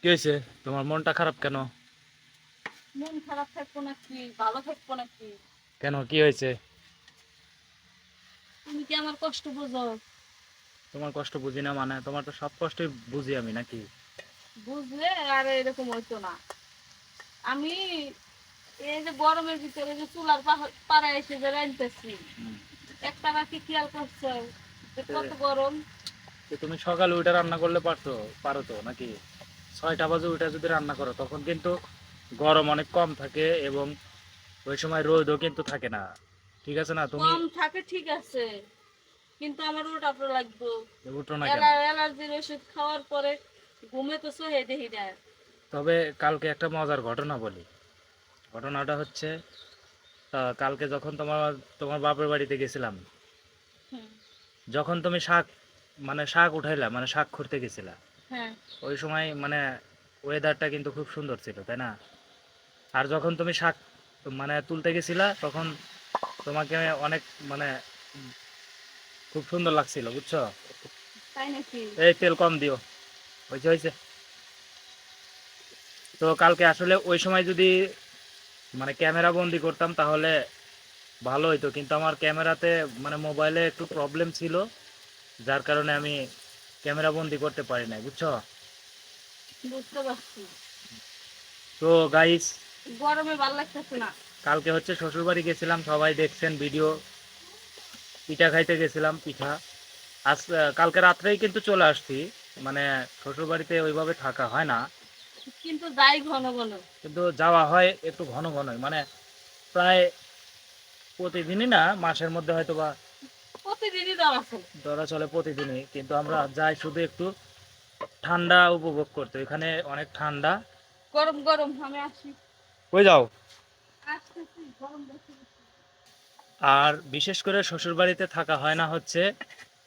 কি হয়েছে? তোমার মনটা খারাপ কেন? মন খারাপ থাকব নাকি? ভালো থাকব নাকি? কেন? কি হয়েছে? তুমি কি আমার কষ্ট বোঝো? তোমার কষ্ট বুঝি না মানে? তোমার তো সব কষ্টই বুঝি আমি নাকি? বুঝলে আর এরকম হইতো না। আমি এই যে গরমের ভিতরে যে চুলার পাড়ায় এসে যে রাঁধতেছি একটা বাকি খেয়াল করছ কত গরম? তুমি সকালে উঠে রান্না করলে পারতো পারো তো নাকি? ছয়টা বাজে উঠে যদি রান্না করো তখন কিন্তু গরম অনেক কম থাকে এবং ওই সময় রোদও কিন্তু থাকে না। ঠিক আছে না? তুমি কম থাকে ঠিক আছে। কিন্তু আমার পুরো লাগতো উঠো না অ্যালার্জির ওষুধ খাওয়ার পরে ঘুমে তো সহে দেখি না। তবে কালকে একটা মজার ঘটনা বলি। ঘটনাটা হচ্ছে কালকে যখন তোমার তোমার বাপের বাড়িতে গেছিলাম যখন তুমি শাক মানে শাক উঠাইলা মানে শাক খুঁড়তে গেছিলা ওই সময় মানে ওয়েদারটা কিন্তু খুব সুন্দর ছিল তাই না? আর যখন তুমি শাক মানে তুলতে গেছিলা তখন তোমাকে অনেক মানে খুব সুন্দর লাগছিল বুঝছ? এই তেল কম দিও। হয়েছে হয়েছে তো কালকে আসলে ওই সময় যদি মানে ক্যামেরা বন্দি করতাম তাহলে ভালো হইতো। কিন্তু আমার ক্যামেরাতে মানে মোবাইলে একটু প্রবলেম ছিল যার কারণে আমি ক্যামেরা বন্দি করতে পারি নাই বুঝছ? বুঝতে পারছি। তো গাইস গরমে ভালো লাগতেছে না। কালকে হচ্ছে শ্বশুরবাড়ি গেছিলাম সবাই দেখছেন ভিডিও পিঠা খাইতে গেছিলাম পিঠা। আজ কালকে রাত্রেই কিন্তু চলে আসছি মানে শ্বশুরবাড়িতে ওইভাবে থাকা হয় না। কিন্তু যাই ঘন ঘন। কিন্তু যাওয়া হয় একটু ঘন ঘনই মানে প্রায় প্রতিদিনই না মাসের মধ্যে হয়তো বা প্রতিদিনই দেওয়া আছে। ধরা চলে প্রতিদিনই কিন্তু আমরা যাই শুধু একটু ঠান্ডা উপভোগ করতে। এখানে অনেক ঠান্ডা। গরম গরম আমি আসি। কই যাও? আর বিশেষ করে শ্বশুরবাড়িতে থাকা হয় না হচ্ছে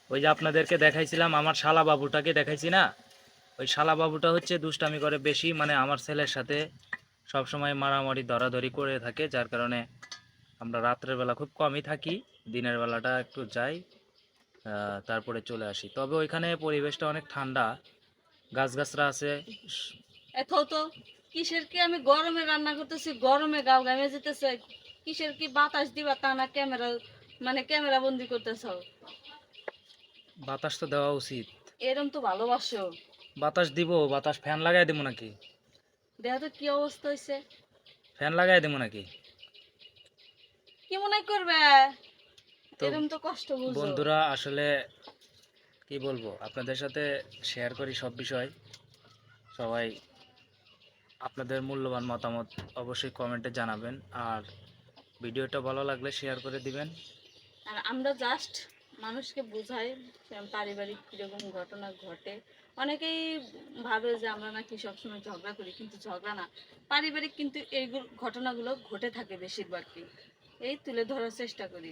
ওই যে আপনাদেরকে দেখাইছিলাম আমার শালা বাবুটাকে দেখাইছি না? ওই শালা বাবুটা হচ্ছে দুষ্টামি করে বেশি মানে আমার ছেলের সাথে সব সময় মারামারি ধরাধরি করে থাকে যার কারণে আমরা রাত্রের বেলা খুব কমই থাকি। দিনের বেলাটা একটু যাই তারপরে চলে আসি। তবে ওইখানে পরিবেশটা অনেক ঠান্ডা গাছগাছরা আছে। এত তো কিসের কি আমি গরমে রান্না করতেছি? গরমে গাও গামে যেতেছে। কিসের কি বাতাস দিবা তা না ক্যামেরা মানে ক্যামেরা বন্দি করতেছ? বাতাস তো দেওয়া উচিত। এরম তো ভালোবাসো। বাতাস দিব বাতাস ফ্যান লাগাই দেবো নাকি? দেহ তো কি অবস্থা হয়েছে ফ্যান লাগাই দেবো নাকি? কি মনে করবে? তো বন্ধুরা আসলে কি বলব আপনাদের সাথে শেয়ার করি সব বিষয়। সবাই আপনাদের মূল্যবান মতামত অবশ্যই কমেন্টে জানাবেন। আর ভিডিওটা ভালো লাগলে শেয়ার করে দিবেন। আর আমরা জাস্ট মানুষকে বোঝাই পারিবারিক কীরকম ঘটনা ঘটে। অনেকেই ভাবে যে আমরা নাকি সবসময় ঝগড়া করি কিন্তু ঝগড়া না। পারিবারিক কিন্তু এই ঘটনাগুলো ঘটে থাকে বেশিরভাগই। এই তুলে ধরার চেষ্টা করি।